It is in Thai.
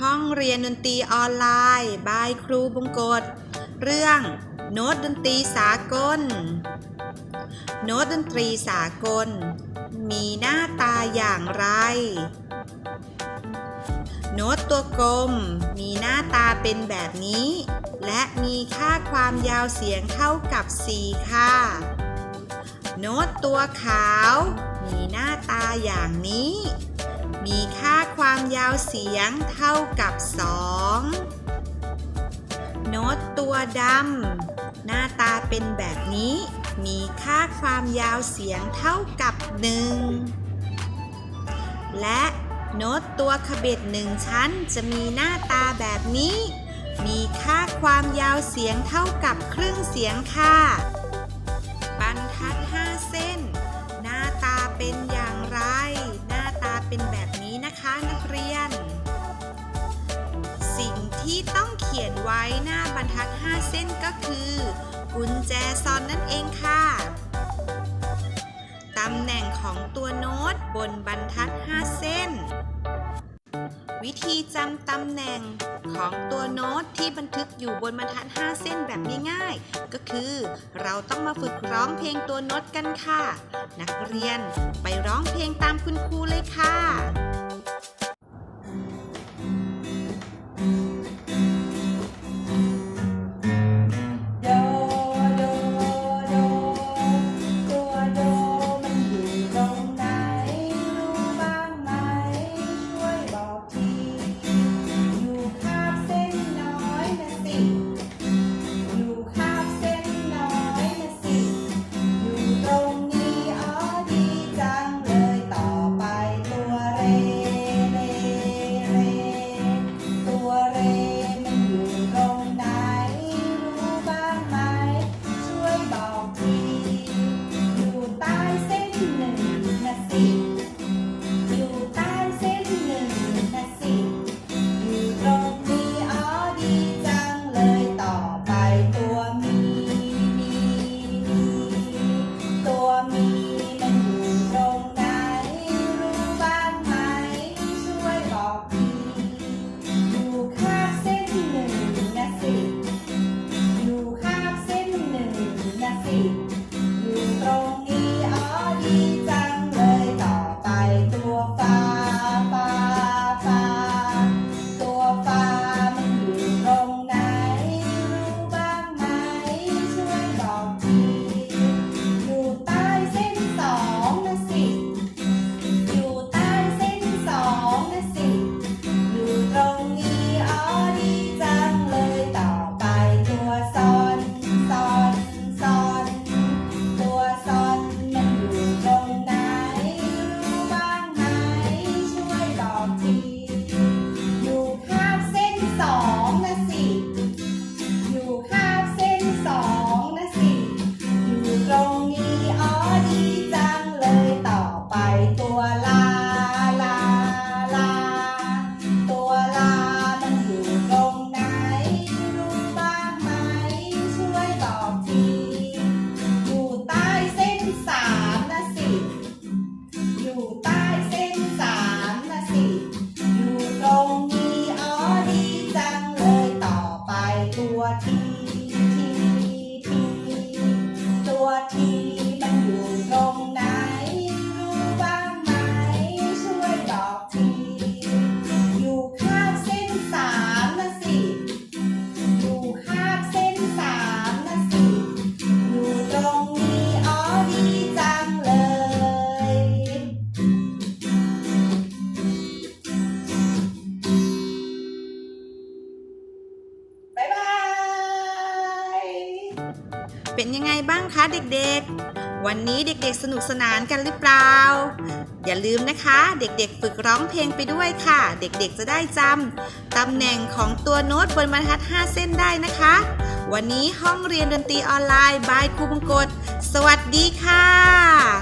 ห้องเรียนดนตรีออนไลน์บายครูบงกฎเรื่องโน้ตดนตรีสากล โน้ตดนตรีสากล มีหน้าตาอย่างไร โน้ตตัวกลม มีหน้าตาเป็นแบบนี้ และมีค่าความยาวเสียงเท่ากับ 4 ค่ะโน้ตตัวขาว มีหน้าตาอย่างนี้ มีค่า ความยาวเสียงเท่ากับ 2 โน้ตตัวดำหน้าตาเป็นแบบนี้ มีค่าความยาวเสียงเท่ากับ 1 และโน้ตตัวขเบ็ดหนึ่งชั้นจะมีหน้าตาแบบนี้ มีค่าความยาวเสียงเท่ากับครึ่งเสียงค่ะ ที่ต้องเขียนไว้หน้าบรรทัด 5 เส้นก็คือ กุญแจซอนนั่นเองค่ะ ตำแหน่งของตัวโน้ตบนบรรทัด 5 เส้น วิธีจำตำแหน่งของตัวโน้ตที่บันทึกอยู่บนบรรทัด 5 เส้นแบบง่ายๆ ก็คือเราต้องมาฝึกร้องเพลงตัวโน้ตกันค่ะ นักเรียนไปร้องเพลงตามคุณครูเลยค่ะ น วทีที เป็นยังไงบ้างคะเด็กๆ วันนี้เด็กๆสนุกสนานกันหรือเปล่า อย่าลืมนะคะ เด็กๆ ฝึกร้องเพลงไปด้วยค่ะ เด็กๆจะได้จำตำแหน่งของตัวโน้ตบนบรรทัด 5 เส้นได้นะคะ วันนี้ห้องเรียนดนตรีออนไลน์บายครูบงกฎสวัสดีค่ะ